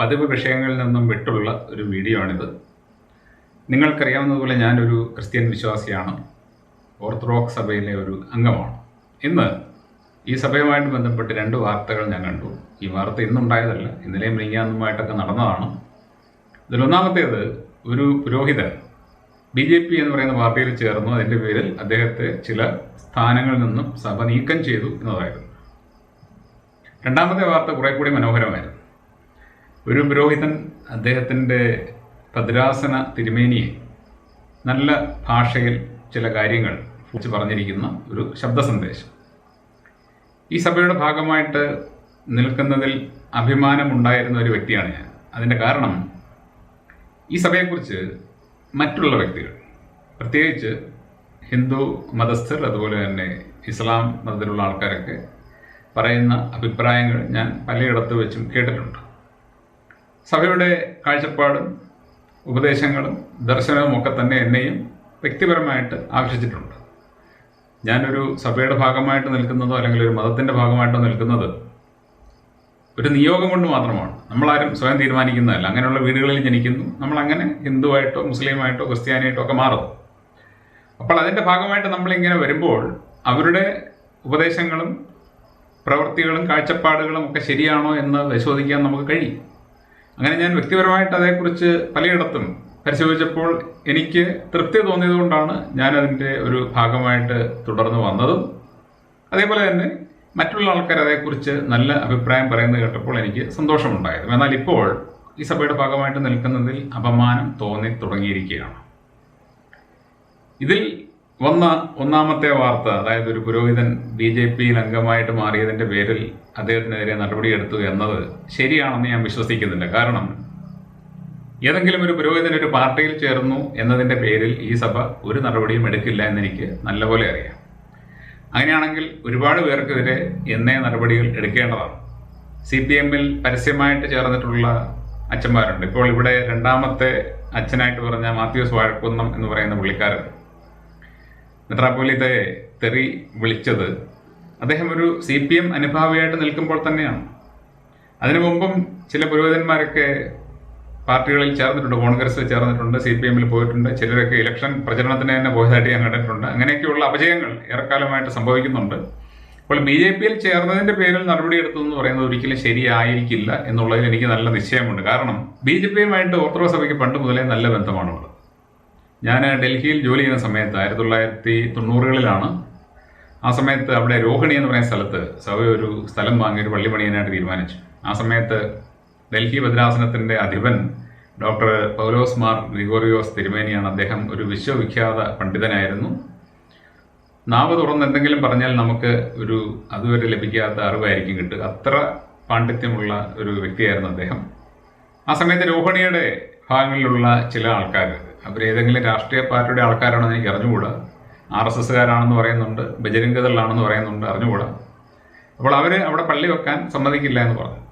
പതിവ് വിഷയങ്ങളിൽ നിന്നും വിട്ടുള്ള ഒരു വീഡിയോ ആണിത്. നിങ്ങൾക്കറിയാവുന്നതുപോലെ ഞാനൊരു ക്രിസ്ത്യൻ വിശ്വാസിയാണ്. ഓർത്തഡോക്സ് സഭയിലെ ഒരു അംഗമാണ്. ഇന്ന് ഈ സഭയുമായിട്ട് ബന്ധപ്പെട്ട് രണ്ട് വാർത്തകൾ ഞാൻ കണ്ടു. ഈ വാർത്ത ഇന്നുണ്ടായതല്ല ഇന്നലെയും മിനിങ്ങാന്നുമായിട്ടൊക്കെ നടന്നതാണ്. ഇതിലൊന്നാമത്തേത് ഒരു പുരോഹിതൻ ബി ജെ പി എന്ന് പറയുന്ന പാർട്ടിയിൽ ചേർന്നു. അതിന്റെ പേരിൽ അദ്ദേഹത്തെ ചില സ്ഥാനങ്ങളിൽ നിന്നും സഭ നീക്കം ചെയ്തു എന്നതായിരുന്നു. രണ്ടാമത്തെ വാർത്ത കുറെ കൂടി മനോഹരമായിരുന്നു. ഒരു പുരോഹിതൻ അദ്ദേഹത്തിന്റെ ഭദ്രാസന തിരുമേനിയെ നല്ല ഭാഷയിൽ ചില കാര്യങ്ങൾ കുറിച്ച് പറഞ്ഞിരിക്കുന്ന ഒരു ശബ്ദ സന്ദേശം ഈ സഭയുടെ ഭാഗമായിട്ട് നിൽക്കുന്നതിൽ അഭിമാനമുണ്ടായിരുന്ന ഒരു വ്യക്തിയാണ് ഞാൻ. അതിന്റെ കാരണം ഈ സഭയെക്കുറിച്ച് മറ്റുള്ള വ്യക്തികൾ പ്രത്യേകിച്ച് ഹിന്ദു മതസ്ഥർ അതുപോലെ തന്നെ ഇസ്ലാം മതത്തിലുള്ള ആൾക്കാരൊക്കെ പറയുന്ന അഭിപ്രായങ്ങൾ ഞാൻ പലയിടത്ത് വെച്ചും കേട്ടിട്ടുണ്ട്. സഭയുടെ കാഴ്ചപ്പാടും ഉപദേശങ്ങളും ദർശനവും ഒക്കെ തന്നെ എന്നെയും വ്യക്തിപരമായിട്ട് ആകർഷിച്ചിട്ടുണ്ട്. ഞാനൊരു സഭയുടെ ഭാഗമായിട്ട് നിൽക്കുന്നതോ അല്ലെങ്കിൽ ഒരു മതത്തിന്റെ ഭാഗമായിട്ടോ നിൽക്കുന്നത് ഒരു നിയോഗം കൊണ്ട് മാത്രമാണ്. നമ്മളാരും സ്വയം തീരുമാനിക്കുന്നതല്ല. അങ്ങനെയുള്ള വീടുകളിൽ ജനിക്കുന്നു. നമ്മളങ്ങനെ ഹിന്ദുവായിട്ടോ മുസ്ലിമായിട്ടോ ക്രിസ്ത്യാനിയായിട്ടോ ഒക്കെ മാറും അപ്പോൾ അതിന്റെ ഭാഗമായിട്ട് നമ്മളിങ്ങനെ വരുമ്പോൾ അവരുടെ ഉപദേശങ്ങളും പ്രവൃത്തികളും കാഴ്ചപ്പാടുകളും ഒക്കെ ശരിയാണോ എന്ന് പരിശോധിക്കാൻ നമുക്ക് കഴിയും. അങ്ങനെ ഞാൻ വ്യക്തിപരമായിട്ട് അതേക്കുറിച്ച് പലയിടത്തും പരിശോധിച്ചപ്പോൾ എനിക്ക് തൃപ്തി തോന്നിയതുകൊണ്ടാണ് ഞാൻ അതിന്റെ ഒരു ഭാഗമായിട്ട് തുടർന്ന് വന്നതും. അതേപോലെ തന്നെ മറ്റുള്ള ആൾക്കാർ അതേക്കുറിച്ച് നല്ല അഭിപ്രായം പറയുന്നത് കേട്ടപ്പോൾ എനിക്ക് സന്തോഷമുണ്ടായിരുന്നു എന്നാൽ ഇപ്പോൾ ഈ സഭയുടെ ഭാഗമായിട്ട് നിൽക്കുന്നതിൽ അപമാനം തോന്നി തുടങ്ങിയിരിക്കുകയാണ്. ഇതിൽ വന്ന ഒന്നാമത്തെ വാർത്ത അതായത് ഒരു പുരോഹിതൻ ബി ജെ പിയിൽ അംഗമായിട്ട് മാറിയതിന്റെ പേരിൽ അദ്ദേഹത്തിനെതിരെ നടപടിയെടുത്തു എന്നത് ശരിയാണെന്ന് ഞാൻ വിശ്വസിക്കുന്നില്ല. കാരണം ഏതെങ്കിലും ഒരു പുരോഹിതൻ ഒരു പാർട്ടിയിൽ ചേർന്നു എന്നതിന്റെ പേരിൽ ഈ സഭ ഒരു നടപടിയും എടുക്കില്ല എന്നെനിക്ക് നല്ലപോലെ അറിയാം. അങ്ങനെയാണെങ്കിൽ ഒരുപാട് പേർക്കെതിരെ എന്നേ നടപടികൾ എടുക്കേണ്ടതാണ്. സി പി എമ്മിൽ പരസ്യമായിട്ട് ചേർന്നിട്ടുള്ള അച്ഛന്മാരുണ്ട്. ഇപ്പോൾ ഇവിടെ രണ്ടാമത്തെ അച്ഛനായിട്ട് പറഞ്ഞ മാത്യൂസ് വാഴക്കുന്നം എന്ന് പറയുന്ന പുള്ളിക്കാരൻ മെത്രാപ്പോലിത്തെ തെറി വിളിച്ചത്. അദ്ദേഹം ഒരു സി പി എം അനുഭാവിയായിട്ട് നിൽക്കുമ്പോൾ തന്നെയാണ്. അതിനു മുമ്പും ചില പുരോഹിതന്മാരൊക്കെ പാർട്ടികളിൽ ചേർന്നിട്ടുണ്ട് കോൺഗ്രസ് ചേർന്നിട്ടുണ്ട് സി പി എമ്മിൽ പോയിട്ടുണ്ട് ചിലരൊക്കെ ഇലക്ഷൻ പ്രചരണത്തിന് തന്നെ പോയതായിട്ട് ഞാൻ കണ്ടിട്ടുണ്ട്. അങ്ങനെയൊക്കെയുള്ള അപജയങ്ങൾ ഏറെക്കാലമായിട്ട് സംഭവിക്കുന്നുണ്ട്. അപ്പോൾ ബി ജെ പിയിൽ ചേർന്നതിന്റെ പേരിൽ നടപടിയെടുത്തു എന്ന് പറയുന്നത് ഒരിക്കലും ശരിയായിരിക്കില്ല എന്നുള്ളതിൽ എനിക്ക് നല്ല നിശ്ചയമുണ്ട്. കാരണം ബി ജെ പിയുമായിട്ട് ഓർത്തഡോക്സ് സഭയ്ക്ക് പണ്ട് മുതലേ നല്ല ബന്ധമാണുള്ളത്. ഞാൻ ഡൽഹിയിൽ ജോലി ചെയ്യുന്ന സമയത്ത് ആയിരത്തി തൊള്ളായിരത്തി തൊണ്ണൂറുകളിലാണ്. ആ സമയത്ത് അവിടെ രോഹിണി എന്ന് പറയുന്ന സ്ഥലത്ത് സഭ ഒരു സ്ഥലം വാങ്ങി ഒരു പള്ളി പണിയാനായിട്ട് തീരുമാനിച്ചു. ആ സമയത്ത് ഡൽഹി ഭദ്രാസനത്തിന്റെ അധിപൻ ഡോക്ടർ പൗലോസ് മാർ ഗ്രിഗോറിയോസ് തിരുമേനിയാണ് അദ്ദേഹം ഒരു വിശ്വവിഖ്യാത പണ്ഡിതനായിരുന്നു. നാവ് തുറന്ന് എന്തെങ്കിലും പറഞ്ഞാൽ നമുക്ക് ഒരു അതുവരെ ലഭിക്കാത്ത അറിവായിരിക്കും കിട്ടുക. അത്ര പാണ്ഡിത്യമുള്ള ഒരു വ്യക്തിയായിരുന്നു അദ്ദേഹം. ആ സമയത്ത് രോഹിണിയുടെ ഭാഗങ്ങളിലുള്ള ചില ആൾക്കാർ അവർ ഏതെങ്കിലും രാഷ്ട്രീയ പാർട്ടിയുടെ ആൾക്കാരാണെന്ന് എനിക്ക് അറിഞ്ഞുകൂടാ. ആർ എസ് എസ്സുകാരാണെന്ന് പറയുന്നുണ്ട് ബജരംഗതകളാണെന്ന് പറയുന്നുണ്ട് അറിഞ്ഞുകൂടാ. അപ്പോൾ അവർ അവിടെ പള്ളി വെക്കാൻ സമ്മതിക്കില്ല എന്ന് പറഞ്ഞു.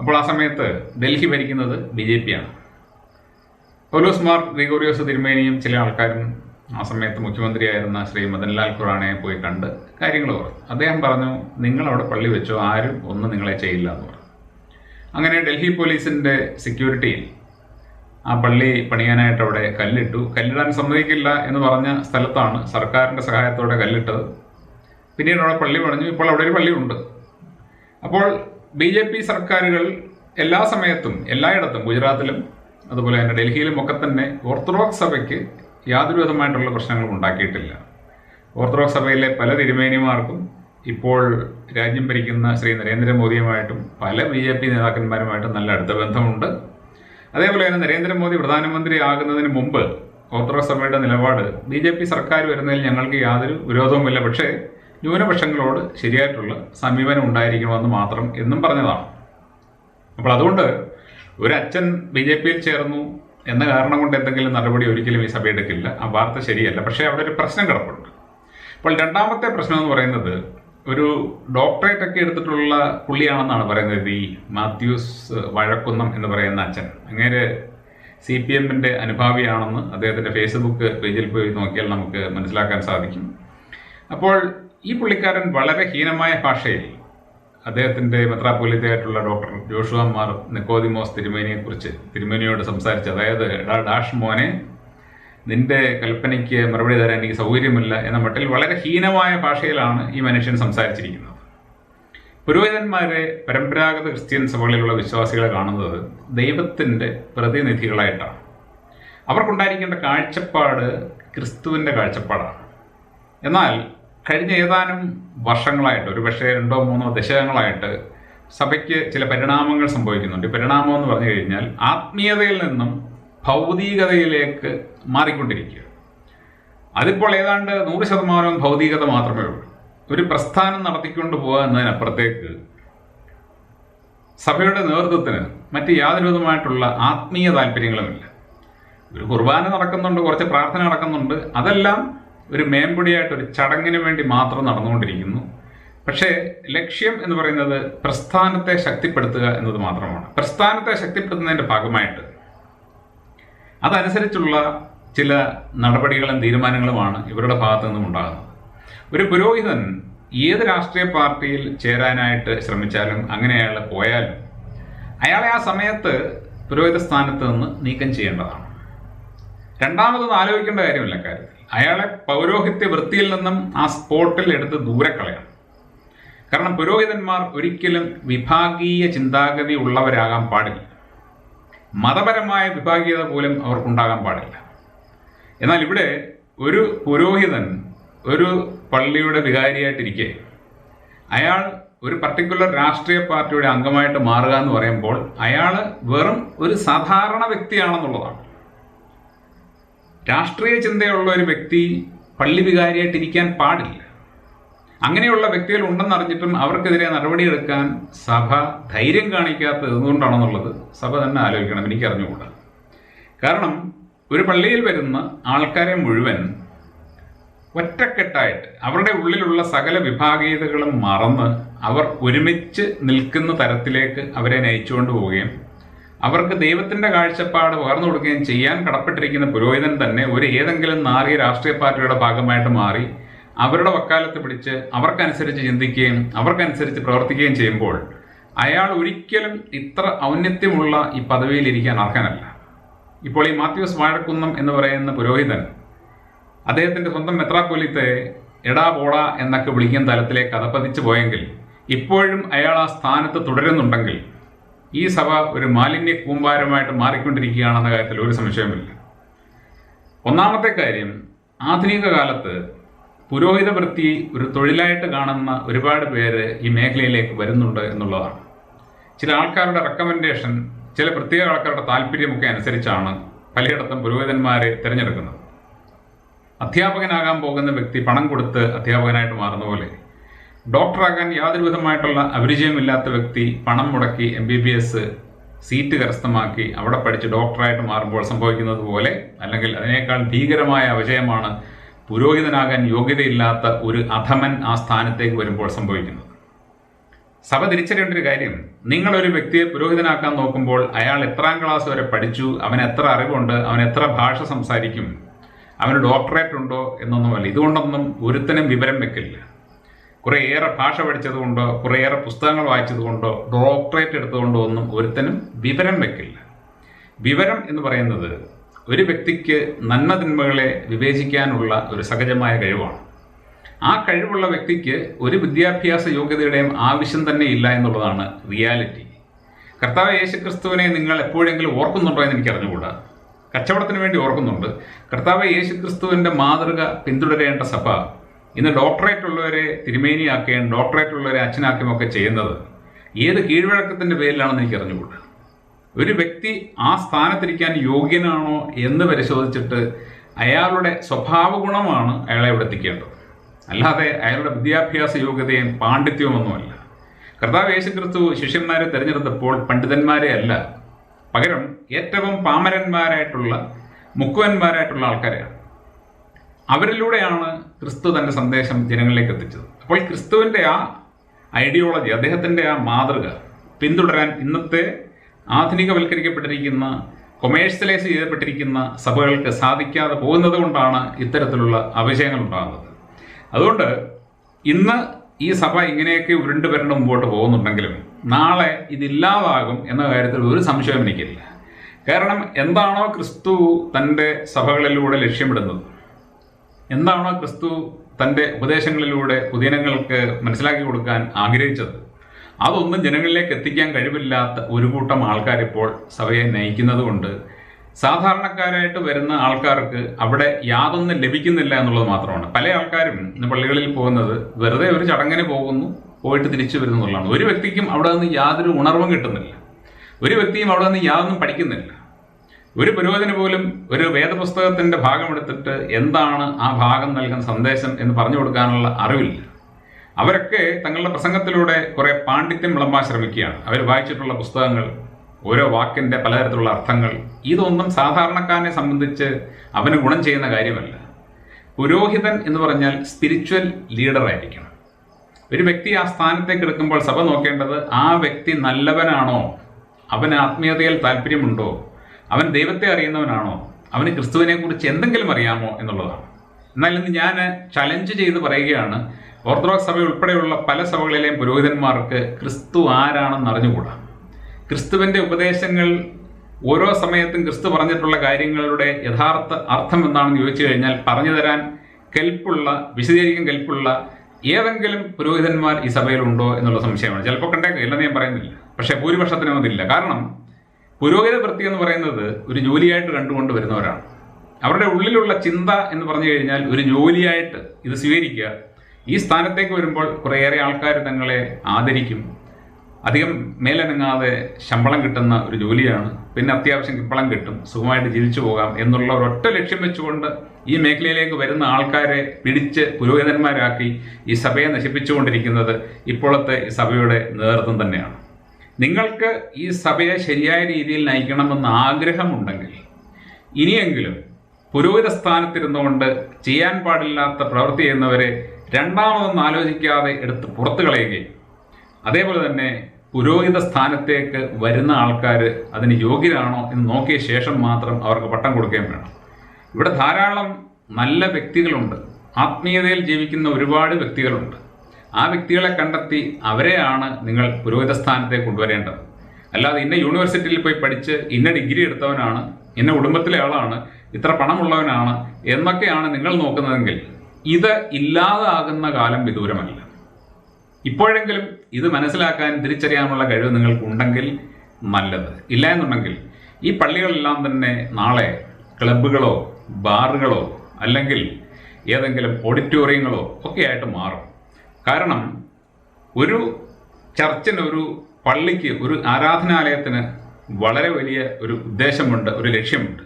അപ്പോൾ ആ സമയത്ത് ഡൽഹി ഭരിക്കുന്നത് ബി ജെ പി ആണ്. പൗലോസ് മാർ ഗ്രിഗോറിയോസ് തിരുമേനിയും ചില ആൾക്കാരും ആ സമയത്ത് മുഖ്യമന്ത്രിയായിരുന്ന ശ്രീ മദൻലാൽ ഖുറാനെ പോയി കണ്ട് കാര്യങ്ങൾ പറഞ്ഞു. അദ്ദേഹം പറഞ്ഞു നിങ്ങൾ അവിടെ പള്ളി വെച്ചോ ആരും ഒന്നും നിങ്ങളെ ചെയ്യില്ല എന്ന് പറഞ്ഞു. അങ്ങനെ ഡൽഹി പോലീസിന്റെ സെക്യൂരിറ്റിയിൽ ആ പള്ളി പണിയാനായിട്ട് അവിടെ കല്ലിട്ടു. കല്ലിടാൻ സമ്മതിക്കില്ല എന്ന് പറഞ്ഞ സ്ഥലത്താണ് സർക്കാരിന്റെ സഹായത്തോടെ കല്ലിട്ടത്. പിന്നീട് അവിടെ പള്ളി പണിഞ്ഞു. ഇപ്പോൾ അവിടെ ഒരു പള്ളിയുണ്ട്. അപ്പോൾ ബി ജെ പി സർക്കാരുകൾ എല്ലാ സമയത്തും എല്ലായിടത്തും ഗുജറാത്തിലും അതുപോലെ തന്നെ ഡൽഹിയിലും ഒക്കെ തന്നെ ഓർത്തഡോക്സ് സഭയ്ക്ക് യാതൊരു വിധമായിട്ടുള്ള പ്രശ്നങ്ങളും ഉണ്ടാക്കിയിട്ടില്ല. ഓർത്തഡോക്സ് സഭയിലെ പല തിരുമേനിമാർക്കും ഇപ്പോൾ രാജ്യം ഭരിക്കുന്ന ശ്രീ നരേന്ദ്രമോദിയുമായിട്ടും പല ബി ജെ പി നേതാക്കന്മാരുമായിട്ടും നല്ല അടുത്ത ബന്ധമുണ്ട്. അതേപോലെ തന്നെ നരേന്ദ്രമോദി പ്രധാനമന്ത്രി ആകുന്നതിന് മുമ്പ് ഓർത്തഡോക്സ് സഭയുടെ നിലപാട് ബി ജെ പി സർക്കാർ വരുന്നതിൽ ഞങ്ങൾക്ക് യാതൊരു വിരോധവുമില്ല. പക്ഷേ ന്യൂനപക്ഷങ്ങളോട് ശരിയായിട്ടുള്ള സമീപനം ഉണ്ടായിരിക്കണമെന്ന് മാത്രം എന്നും പറഞ്ഞതാണ്. അപ്പോൾ അതുകൊണ്ട് ഒരു അച്ഛൻ ബി ജെ പിയിൽ ചേർന്നു എന്ന കാരണം കൊണ്ട് എന്തെങ്കിലും നടപടി ഒരിക്കലും ഈ സഭ എടുക്കില്ല. ആ വാർത്ത ശരിയല്ല. പക്ഷേ അവിടെ ഒരു പ്രശ്നം കിടപ്പുണ്ട്. അപ്പോൾ രണ്ടാമത്തെ പ്രശ്നം എന്ന് പറയുന്നത് ഒരു ഡോക്ടറേറ്റ് ഒക്കെ എടുത്തിട്ടുള്ള പുള്ളിയാണെന്നാണ് പറയുന്നത് ഈ മാത്യൂസ് വഴക്കുന്നം എന്ന് പറയുന്ന അച്ഛൻ. അങ്ങനെ സി പി എമ്മിന്റെ അനുഭാവിയാണെന്ന് അദ്ദേഹത്തിന്റെ ഫേസ്ബുക്ക് പേജിൽ പോയി നോക്കിയാൽ നമുക്ക് മനസ്സിലാക്കാൻ സാധിക്കും. അപ്പോൾ ഈ പുള്ളിക്കാരൻ വളരെ ഹീനമായ ഭാഷയിൽ അദ്ദേഹത്തിന്റെ മെത്രാപ്പൊലിത്തയായിട്ടുള്ള ഡോക്ടർ ജോഷുവ മാർ നിക്കോദിമോസ് തിരുമേനിയെക്കുറിച്ച് തിരുമേനിയോട് സംസാരിച്ച് അതായത് ഡാഷ് മോനെ നിന്റെ കൽപ്പനയ്ക്ക് മറുപടി തരാൻ എനിക്ക് സൗകര്യമില്ല എന്ന മട്ടിൽ വളരെ ഹീനമായ ഭാഷയിലാണ് ഈ മനുഷ്യൻ സംസാരിച്ചിരിക്കുന്നത്. പുരോഹിതന്മാരെ പരമ്പരാഗത ക്രിസ്ത്യൻ സഭകളിലുള്ള വിശ്വാസികളെ കാണുന്നത് ദൈവത്തിന്റെ പ്രതിനിധികളായിട്ടാണ്. അവർക്കുണ്ടായിരിക്കേണ്ട കാഴ്ചപ്പാട് ക്രിസ്തുവിന്റെ കാഴ്ചപ്പാടാണ്. എന്നാൽ കഴിഞ്ഞ ഏതാനും വർഷങ്ങളായിട്ട് ഒരു പക്ഷേ രണ്ടോ മൂന്നോ ദശകങ്ങളായിട്ട് സഭയ്ക്ക് ചില പരിണാമങ്ങൾ സംഭവിക്കുന്നുണ്ട്. പരിണാമം എന്ന് പറഞ്ഞു കഴിഞ്ഞാൽ ആത്മീയതയിൽ നിന്നും ഭൗതികതയിലേക്ക് മാറിക്കൊണ്ടിരിക്കുക. അതിപ്പോൾ ഏതാണ്ട് നൂറ് ശതമാനവും ഭൗതികത മാത്രമേ ഉള്ളൂ. ഒരു പ്രസ്ഥാനം നടത്തിക്കൊണ്ട് പോകുക എന്നതിനപ്പുറത്തേക്ക് സഭയുടെ നേതൃത്വത്തിന് മറ്റ് യാതൊരു വിധമായിട്ടുള്ള ആത്മീയ താല്പര്യങ്ങളുമില്ല. ഒരു കുർബാന നടക്കുന്നുണ്ട് കുറച്ച് പ്രാർത്ഥന നടക്കുന്നുണ്ട്. അതെല്ലാം ഒരു മേമ്പൊടിയായിട്ട് ഒരു ചടങ്ങിന് വേണ്ടി മാത്രം നടന്നുകൊണ്ടിരിക്കുന്നു. പക്ഷേ ലക്ഷ്യം എന്ന് പറയുന്നത് പ്രസ്ഥാനത്തെ ശക്തിപ്പെടുത്തുക എന്നത് മാത്രമാണ്. പ്രസ്ഥാനത്തെ ശക്തിപ്പെടുത്തുന്നതിന്റെ ഭാഗമായിട്ട് അതനുസരിച്ചുള്ള ചില നടപടികളും തീരുമാനങ്ങളുമാണ് ഇവരുടെ ഭാഗത്തു നിന്നും ഉണ്ടാകുന്നത്. ഒരു പുരോഹിതൻ ഏത് രാഷ്ട്രീയ പാർട്ടിയിൽ ചേരാനായിട്ട് ശ്രമിച്ചാലും അങ്ങനെ അയാൾ പോയാലും അയാളെ ആ സമയത്ത് പുരോഹിത സ്ഥാനത്ത് നിന്ന് നീക്കം ചെയ്യേണ്ടതാണ്. രണ്ടാമതൊന്നും ആലോചിക്കേണ്ട കാര്യമില്ല കാര്യത്തിൽ. അയാളെ പൗരോഹിത്യ വൃത്തിയിൽ നിന്നും ആ സ്പോട്ടിൽ എടുത്ത് ദൂരെ കളയണം. കാരണം പുരോഹിതന്മാർ ഒരിക്കലും വിഭാഗീയ ചിന്താഗതി ഉള്ളവരാകാൻ പാടില്ല. മതപരമായ വിഭാഗീയത പോലും അവർക്കുണ്ടാകാൻ പാടില്ല. എന്നാൽ ഇവിടെ ഒരു പുരോഹിതൻ ഒരു പള്ളിയുടെ വികാരിയായിട്ടിരിക്കെ അയാൾ ഒരു പർട്ടിക്കുലർ രാഷ്ട്രീയ പാർട്ടിയുടെ അംഗമായിട്ട് മാറുക എന്ന് പറയുമ്പോൾ അയാൾ വെറും ഒരു സാധാരണ വ്യക്തിയാണെന്നുള്ളതാണ്. രാഷ്ട്രീയ ചിന്തയുള്ള ഒരു വ്യക്തി പള്ളി വികാരിയായിട്ടിരിക്കാൻ പാടില്ല. അങ്ങനെയുള്ള വ്യക്തികൾ ഉണ്ടെന്നറിഞ്ഞിട്ടും അവർക്കെതിരെ നടപടിയെടുക്കാൻ സഭ ധൈര്യം കാണിക്കാത്തത് എന്തുകൊണ്ടാണെന്നുള്ളത് സഭ തന്നെ ആലോചിക്കണം എനിക്കറിഞ്ഞുകൂടാ. കാരണം ഒരു പള്ളിയിൽ വരുന്ന ആൾക്കാരെ മുഴുവൻ ഒറ്റക്കെട്ടായിട്ട് അവരുടെ ഉള്ളിലുള്ള സകല വിഭാഗീയതകളും മറന്ന് അവർ ഒരുമിച്ച് നിൽക്കുന്ന തരത്തിലേക്ക് അവരെ നയിച്ചുകൊണ്ട് പോവുകയും അവർക്ക് ദൈവത്തിന്റെ കാഴ്ചപ്പാട് പകർന്നു കൊടുക്കുകയും ചെയ്യാൻ കടപ്പെട്ടിരിക്കുന്ന പുരോഹിതൻ തന്നെ ഒരു ഏതെങ്കിലും നാറിയ രാഷ്ട്രീയ പാർട്ടിയുടെ ഭാഗമായിട്ട് മാറി അവരുടെ വക്കാലത്ത് പിടിച്ച് അവർക്കനുസരിച്ച് ചിന്തിക്കുകയും അവർക്കനുസരിച്ച് പ്രവർത്തിക്കുകയും ചെയ്യുമ്പോൾ അയാൾ ഒരിക്കലും ഇത്ര ഔന്നത്യമുള്ള ഈ പദവിയിൽ ഇരിക്കാൻ അർഹനല്ല. ഇപ്പോൾ ഈ മാത്യൂസ് വാഴക്കുന്നം എന്ന് പറയുന്ന പുരോഹിതൻ അദ്ദേഹത്തിന്റെ സ്വന്തം മെത്രാപ്പൊലിത്തെ എടാ പോടാ എന്നൊക്കെ വിളിക്കുന്ന തലത്തിലേക്ക് കഥപ്പതിച്ചു പോയെങ്കിൽ ഇപ്പോഴും അയാൾ ആ സ്ഥാനത്ത് തുടരുന്നുണ്ടെങ്കിൽ ഈ സഭ ഒരു മാലിന്യ കൂമ്പാരമായിട്ട് മാറിക്കൊണ്ടിരിക്കുകയാണെന്ന കാര്യത്തിൽ ഒരു സംശയവുമില്ല. ഒന്നാമത്തെ കാര്യം ആധുനിക കാലത്ത് പുരോഹിത വൃത്തി ഒരു തൊഴിലായിട്ട് കാണുന്ന ഒരുപാട് പേര് ഈ മേഖലയിലേക്ക് വരുന്നുണ്ട് എന്നുള്ളതാണ്. ചില ആൾക്കാരുടെ റെക്കമെൻഡേഷൻ ചില പ്രത്യേക ആൾക്കാരുടെ താല്പര്യമൊക്കെ അനുസരിച്ചാണ് പലയിടത്തും പുരോഹിതന്മാരെ തിരഞ്ഞെടുക്കുന്നത്. അധ്യാപകനാകാൻ പോകുന്ന വ്യക്തി പണം കൊടുത്ത് അധ്യാപകനായിട്ട് മാറുന്ന പോലെ ഡോക്ടറാകാൻ യാതൊരു വിധമായിട്ടുള്ള അഭിരുചിയുമില്ലാത്ത വ്യക്തി പണം മുടക്കി M B B S seat കരസ്ഥമാക്കി അവിടെ പഠിച്ച് ഡോക്ടറായിട്ട് മാറുമ്പോൾ സംഭവിക്കുന്നത് പോലെ അല്ലെങ്കിൽ അതിനേക്കാൾ ഭീകരമായ അപജയമാണ് പുരോഹിതനാകാൻ യോഗ്യതയില്ലാത്ത ഒരു അധമൻ ആ സ്ഥാനത്തേക്ക് വരുമ്പോൾ സംഭവിക്കുന്നത്. സഭ തിരിച്ചറിയേണ്ട ഒരു കാര്യം നിങ്ങളൊരു വ്യക്തിയെ പുരോഹിതനാക്കാൻ നോക്കുമ്പോൾ അയാൾ എത്രാം ക്ലാസ് വരെ പഠിച്ചു അവൻ എത്ര അറിവുണ്ട് അവൻ എത്ര ഭാഷ സംസാരിക്കും അവന് ഡോക്ടറേറ്റ് ഉണ്ടോ എന്നൊന്നുമല്ല. ഇതുകൊണ്ടൊന്നും ഒരുത്തനും വിവരം വെക്കില്ല. കുറേയേറെ ഭാഷ പഠിച്ചതുകൊണ്ടോ കുറേയേറെ പുസ്തകങ്ങൾ വായിച്ചതുകൊണ്ടോ ഡോക്ടറേറ്റ് എടുത്തുകൊണ്ടോ ഒന്നും ഒരുത്തനും വിവരം വെക്കില്ല. വിവരം എന്ന് പറയുന്നത് ഒരു വ്യക്തിക്ക് നന്മതിന്മകളെ വിവേചിക്കാനുള്ള ഒരു സഹജമായ കഴിവാണ്. ആ കഴിവുള്ള വ്യക്തിക്ക് ഒരു വിദ്യാഭ്യാസ യോഗ്യതയുടെയും ആവശ്യം തന്നെ ഇല്ല എന്നുള്ളതാണ് റിയാലിറ്റി. കർത്താവ് യേശുക്രിസ്തുവിനെ നിങ്ങൾ എപ്പോഴെങ്കിലും ഓർക്കുന്നുണ്ടോ എന്ന് എനിക്ക് അറിഞ്ഞുകൂടാ. കച്ചവടത്തിന് വേണ്ടി ഓർക്കുന്നുണ്ട്. കർത്താവ് യേശുക്രിസ്തുവിന്റെ മാതൃക പിന്തുടരേണ്ട സഭ ഇന്ന് ഡോക്ടറേറ്റ് ഉള്ളവരെ തിരുമേനിയാക്കുകയും ഡോക്ടറേറ്റ് ഉള്ളവരെ അച്ഛനാക്കുകയും ഒക്കെ ചെയ്യുന്നത് ഏത് കീഴ്വഴക്കത്തിന്റെ പേരിലാണെന്ന് എനിക്ക് അറിഞ്ഞുകൂടാ. ഒരു വ്യക്തി ആ സ്ഥാനത്തിരിക്കാൻ യോഗ്യനാണോ എന്ന് പരിശോധിച്ചിട്ട് അയാളുടെ സ്വഭാവ ഗുണമാണ് അയാളെ ഇവിടെ എത്തിക്കേണ്ടത്. അല്ലാതെ അയാളുടെ വിദ്യാഭ്യാസ യോഗ്യതയും പാണ്ഡിത്യവും ഒന്നുമല്ല കർത്താവ് യേശുക്രിസ്തു ശിഷ്യന്മാരെ തിരഞ്ഞെടുത്തപ്പോൾ പണ്ഡിതന്മാരെ അല്ല പകരം ഏറ്റവും പാമരന്മാരായിട്ടുള്ള മുക്കുവന്മാരായിട്ടുള്ള ആൾക്കാരെയാണ്. അവരിലൂടെയാണ് ക്രിസ്തു തന്റെ സന്ദേശം ജനങ്ങളിലേക്ക് എത്തിച്ചത്. അപ്പോൾ ക്രിസ്തുവിന്റെ ആ ഐഡിയോളജി അദ്ദേഹത്തിന്റെ ആ മാതൃക പിന്തുടരാൻ ഇന്നത്തെ ആധുനികവൽക്കരിക്കപ്പെട്ടിരിക്കുന്ന കൊമേഴ്സ്യലൈസ് ചെയ്യപ്പെട്ടിരിക്കുന്ന സഭകൾക്ക് സാധിക്കാതെ പോകുന്നത് കൊണ്ടാണ് ഇത്തരത്തിലുള്ള അപജയങ്ങൾ ഉണ്ടാകുന്നത്. അതുകൊണ്ട് ഇന്ന് ഈ സഭ ഇങ്ങനെയൊക്കെ ഉരുണ്ട് വരണ്ട് മുമ്പോട്ട് പോകുന്നുണ്ടെങ്കിലും നാളെ ഇതില്ലാതാകും എന്ന കാര്യത്തിൽ ഒരു സംശയം എനിക്കില്ല. കാരണം എന്താണോ ക്രിസ്തു തന്റെ സഭകളിലൂടെ ലക്ഷ്യമിടുന്നത് എന്താണോ ക്രിസ്തു തന്റെ ഉപദേശങ്ങളിലൂടെ പുതിയനങ്ങൾക്ക് മനസ്സിലാക്കി കൊടുക്കാൻ ആഗ്രഹിച്ചത് അതൊന്നും ജനങ്ങളിലേക്ക് എത്തിക്കാൻ കഴിവില്ലാത്ത ഒരു കൂട്ടം ആൾക്കാരിപ്പോൾ സഭയെ നയിക്കുന്നത് കൊണ്ട് സാധാരണക്കാരായിട്ട് വരുന്ന ആൾക്കാർക്ക് അവിടെ യാതൊന്നും ലഭിക്കുന്നില്ല എന്നുള്ളത് മാത്രമാണ്. പല ആൾക്കാരും പള്ളികളിൽ പോകുന്നത് വെറുതെ ഒരു ചടങ്ങിന് പോകുന്നു പോയിട്ട് തിരിച്ചു വരുന്നു എന്നുള്ളതാണ്. ഒരു വ്യക്തിക്കും അവിടെ നിന്ന് യാതൊരു ഉണർവും കിട്ടുന്നില്ല. ഒരു വ്യക്തിയും അവിടെ നിന്ന് യാതൊന്നും പഠിക്കുന്നില്ല. ഒരു പുരോഹിതന് പോലും ഒരു വേദപുസ്തകത്തിന്റെ ഭാഗമെടുത്തിട്ട് എന്താണ് ആ ഭാഗം നൽകുന്ന സന്ദേശം എന്ന് പറഞ്ഞു കൊടുക്കാനുള്ള അറിവില്ല. അവരൊക്കെ തങ്ങളുടെ പ്രസംഗത്തിലൂടെ കുറെ പാണ്ഡിത്യം വിളമ്പാൻ ശ്രമിക്കുകയാണ്. അവർ വായിച്ചിട്ടുള്ള പുസ്തകങ്ങൾ ഓരോ വാക്കിന്റെ പലതരത്തിലുള്ള അർത്ഥങ്ങൾ ഇതൊന്നും സാധാരണക്കാരനെ സംബന്ധിച്ച് അവന് ഗുണം ചെയ്യുന്ന കാര്യമല്ല. പുരോഹിതൻ എന്ന് പറഞ്ഞാൽ സ്പിരിച്വൽ ലീഡർ ആയിരിക്കണം. ഒരു വ്യക്തി ആ സ്ഥാനത്തേക്ക് എടുക്കുമ്പോൾ സഭ നോക്കേണ്ടത് ആ വ്യക്തി നല്ലവനാണോ? അവന് ആത്മീയതയിൽ താല്പര്യമുണ്ടോ? അവൻ ദൈവത്തെ അറിയുന്നവനാണോ? അവന് ക്രിസ്തുവിനെക്കുറിച്ച് എന്തെങ്കിലും അറിയാമോ എന്നുള്ളതാണ്. എന്നാൽ ഇന്ന് ഞാൻ ചലഞ്ച് ചെയ്ത് പറയുകയാണ് ഓർത്തഡോക്സ് സഭ ഉൾപ്പെടെയുള്ള പല സഭകളിലെയും പുരോഹിതന്മാർക്ക് ക്രിസ്തു ആരാണെന്ന് അറിഞ്ഞുകൂടാ? ക്രിസ്തുവിന്റെ ഉപദേശങ്ങൾ ഓരോ സമയത്തും ക്രിസ്തു പറഞ്ഞിട്ടുള്ള കാര്യങ്ങളുടെ യഥാർത്ഥ അർത്ഥം എന്താണെന്ന് ചോദിച്ചു കഴിഞ്ഞാൽ പറഞ്ഞു തരാൻ കെൽപ്പുള്ള വിശദീകരിക്കാൻ കെൽപ്പുള്ള ഏതെങ്കിലും പുരോഹിതന്മാർ ഈ സഭയിലുണ്ടോ എന്നുള്ള സംശയമാണ്. ചിലപ്പോൾ കണ്ടേക്കാം ഇല്ലെന്ന് ഞാൻ പറയുന്നില്ല. പക്ഷേ ഭൂരിപക്ഷത്തിനും അതില്ല. കാരണം പുരോഹിത വൃത്തി എന്ന് പറയുന്നത് ഒരു ജോലിയായിട്ട് കണ്ടുകൊണ്ട് വരുന്നവരാണ്. അവരുടെ ഉള്ളിലുള്ള ചിന്ത എന്ന് പറഞ്ഞു കഴിഞ്ഞാൽ ഒരു ജോലിയായിട്ട് ഇത് സ്വീകരിക്കുക ഈ സ്ഥാനത്തേക്ക് വരുമ്പോൾ കുറേയേറെ ആൾക്കാർ തങ്ങളെ ആദരിക്കും. അധികം മേലനങ്ങാതെ ശമ്പളം കിട്ടുന്ന ഒരു ജോലിയാണ്. പിന്നെ അത്യാവശ്യം കിപ്പളം കിട്ടും. സുഖമായിട്ട് ജീവിച്ചു പോകാം എന്നുള്ള ഒരൊറ്റ ലക്ഷ്യം വെച്ചുകൊണ്ട് ഈ മേഖലയിലേക്ക് വരുന്ന ആൾക്കാരെ പിടിച്ച് പുരോഹിതന്മാരാക്കി ഈ സഭയെ നശിപ്പിച്ചുകൊണ്ടിരിക്കുന്നത് ഇപ്പോഴത്തെ ഈ സഭയുടെ നേതൃത്വം തന്നെയാണ്. നിങ്ങൾക്ക് ഈ സഭയെ ശരിയായ രീതിയിൽ നയിക്കണമെന്ന് ആഗ്രഹമുണ്ടെങ്കിൽ ഇനിയെങ്കിലും പുരോഹിത സ്ഥാനത്തിരുന്നുകൊണ്ട് ചെയ്യാൻ പാടില്ലാത്ത പ്രവൃത്തി ചെയ്യുന്നവരെ രണ്ടാമതൊന്നും ആലോചിക്കാതെ എടുത്ത് പുറത്തു കളയുകയും അതേപോലെ തന്നെ പുരോഹിത സ്ഥാനത്തേക്ക് വരുന്ന ആൾക്കാർ അതിന് യോഗ്യരാണോ എന്ന് നോക്കിയ ശേഷം മാത്രം അവർക്ക് പട്ടം കൊടുക്കുകയും വേണം. ഇവിടെ ധാരാളം നല്ല വ്യക്തികളുണ്ട്. ആത്മീയതയിൽ ജീവിക്കുന്ന ഒരുപാട് വ്യക്തികളുണ്ട്. ആ വ്യക്തികളെ കണ്ടെത്തി അവരെയാണ് നിങ്ങൾ പുരോഹിത സ്ഥാനത്തേക്ക് കൊണ്ടുവരേണ്ടത്. അല്ലാതെ ഇന്ന യൂണിവേഴ്സിറ്റിയിൽ പോയി പഠിച്ച് ഇന്ന ഡിഗ്രി എടുത്തവനാണ് ഇന്ന കുടുംബത്തിലെ ആളാണ് ഇത്ര പണമുള്ളവനാണ് എന്നൊക്കെയാണ് നിങ്ങൾ നോക്കുന്നതെങ്കിൽ ഇത് ഇല്ലാതാകുന്ന കാലം വിദൂരമല്ല. ഇപ്പോഴെങ്കിലും ഇത് മനസ്സിലാക്കാൻ തിരിച്ചറിയാനുള്ള കഴിവ് നിങ്ങൾക്കുണ്ടെങ്കിൽ നല്ലത്. ഇല്ല എന്നുണ്ടെങ്കിൽ ഈ പള്ളികളെല്ലാം തന്നെ നാളെ ക്ലബുകളോ ബാറുകളോ അല്ലെങ്കിൽ ഏതെങ്കിലും ഓഡിറ്റോറിയങ്ങളോ ഒക്കെ ആയിട്ട് മാറും. കാരണം ഒരു ചർച്ചിന് ഒരു പള്ളിക്ക് ഒരു ആരാധനാലയത്തിന് വളരെ വലിയ ഒരു ഉദ്ദേശമുണ്ട് ഒരു ലക്ഷ്യമുണ്ട്.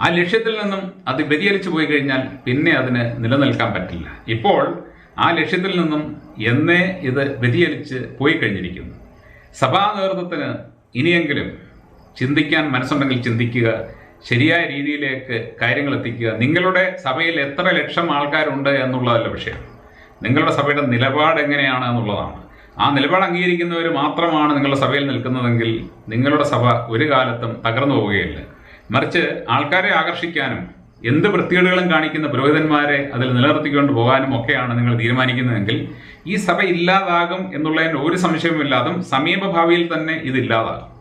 ആ ലക്ഷ്യത്തിൽ നിന്നും അത് വ്യതിചലിച്ചു പോയി കഴിഞ്ഞാൽ പിന്നെ അതിന് നിലനിൽക്കാൻ പറ്റില്ല. ഇപ്പോൾ ആ ലക്ഷ്യത്തിൽ നിന്നും എന്നേ ഇത് വ്യതിചലിച്ച് പോയി കഴിഞ്ഞിരിക്കുന്നു. സഭാ നേതൃത്വത്തിന് ഇനിയെങ്കിലും ചിന്തിക്കാൻ മനസ്സുണ്ടെങ്കിൽ ചിന്തിക്കുക ശരിയായ രീതിയിലേക്ക് കാര്യങ്ങൾ എത്തിക്കുക. നിങ്ങളുടെ സഭയിൽ എത്ര ലക്ഷം ആൾക്കാരുണ്ട് എന്നുള്ളതല്ല വിഷയം. നിങ്ങളുടെ സഭയുടെ നിലപാട് എങ്ങനെയാണ് എന്നുള്ളതാണ്. ആ നിലപാട് അംഗീകരിക്കുന്നവർ മാത്രമാണ് നിങ്ങളുടെ സഭയിൽ നിൽക്കുന്നതെങ്കിൽ നിങ്ങളുടെ സഭ ഒരു കാലത്തും തകർന്നു പോവുകയില്ല. മറിച്ച് ആൾക്കാരെ ആകർഷിക്കാനും എന്ത് വൃത്തികേടുകളും കാണിക്കുന്ന പുരോഹിതന്മാരെ അതിൽ നിലനിർത്തിക്കൊണ്ട് പോകാനും ഒക്കെയാണ് നിങ്ങൾ തീരുമാനിക്കുന്നതെങ്കിൽ ഈ സഭ ഇല്ലാതാകും എന്നുള്ളതിന് ഒരു സംശയവുമില്ലാതും സമീപഭാവിയിൽ തന്നെ ഇതില്ലാതാകും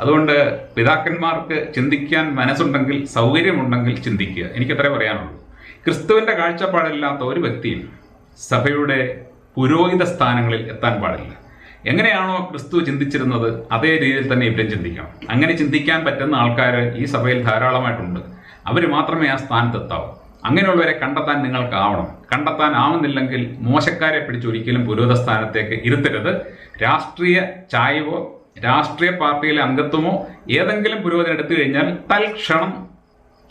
അതുകൊണ്ട് പിതാക്കന്മാർക്ക് ചിന്തിക്കാൻ മനസ്സുണ്ടെങ്കിൽ സൗകര്യമുണ്ടെങ്കിൽ ചിന്തിക്കുക. എനിക്കത്രേ പറയാനുള്ളൂ. ക്രിസ്തുവിന്റെ കാഴ്ചപ്പാടില്ലാത്ത ഒരു വ്യക്തിയും സഭയുടെ പുരോഹിത സ്ഥാനങ്ങളിൽ എത്താൻ പാടില്ല. എങ്ങനെയാണോ ക്രിസ്തു ചിന്തിച്ചിരുന്നത് അതേ രീതിയിൽ തന്നെ ഇവരും ചിന്തിക്കണം. അങ്ങനെ ചിന്തിക്കാൻ പറ്റുന്ന ആൾക്കാർ ഈ സഭയിൽ ധാരാളമായിട്ടുണ്ട്. അവർ മാത്രമേ ആ സ്ഥാനത്തെത്താവൂ അങ്ങനെയുള്ളവരെ കണ്ടെത്താൻ നിങ്ങൾക്കാവണം. കണ്ടെത്താൻ ആവുന്നില്ലെങ്കിൽ മോശക്കാരെ പിടിച്ച് ഒരിക്കലും പുരോഹിത സ്ഥാനത്തേക്ക് ഇരുത്തരുത്. രാഷ്ട്രീയ ചായവോ രാഷ്ട്രീയ പാർട്ടിയിലെ അംഗത്വമോ ഏതെങ്കിലും പുരോഗതി എടുത്തു കഴിഞ്ഞാൽ തൽക്ഷണം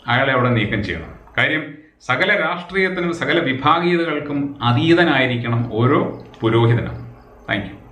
അയാളെ അവിടെ നീക്കം ചെയ്യണം. കാര്യം സകല രാഷ്ട്രീയത്തിനും സകല വിഭാഗീയതകൾക്കും അതീതനായിരിക്കണം ഓരോ പുരോഹിതനും. താങ്ക്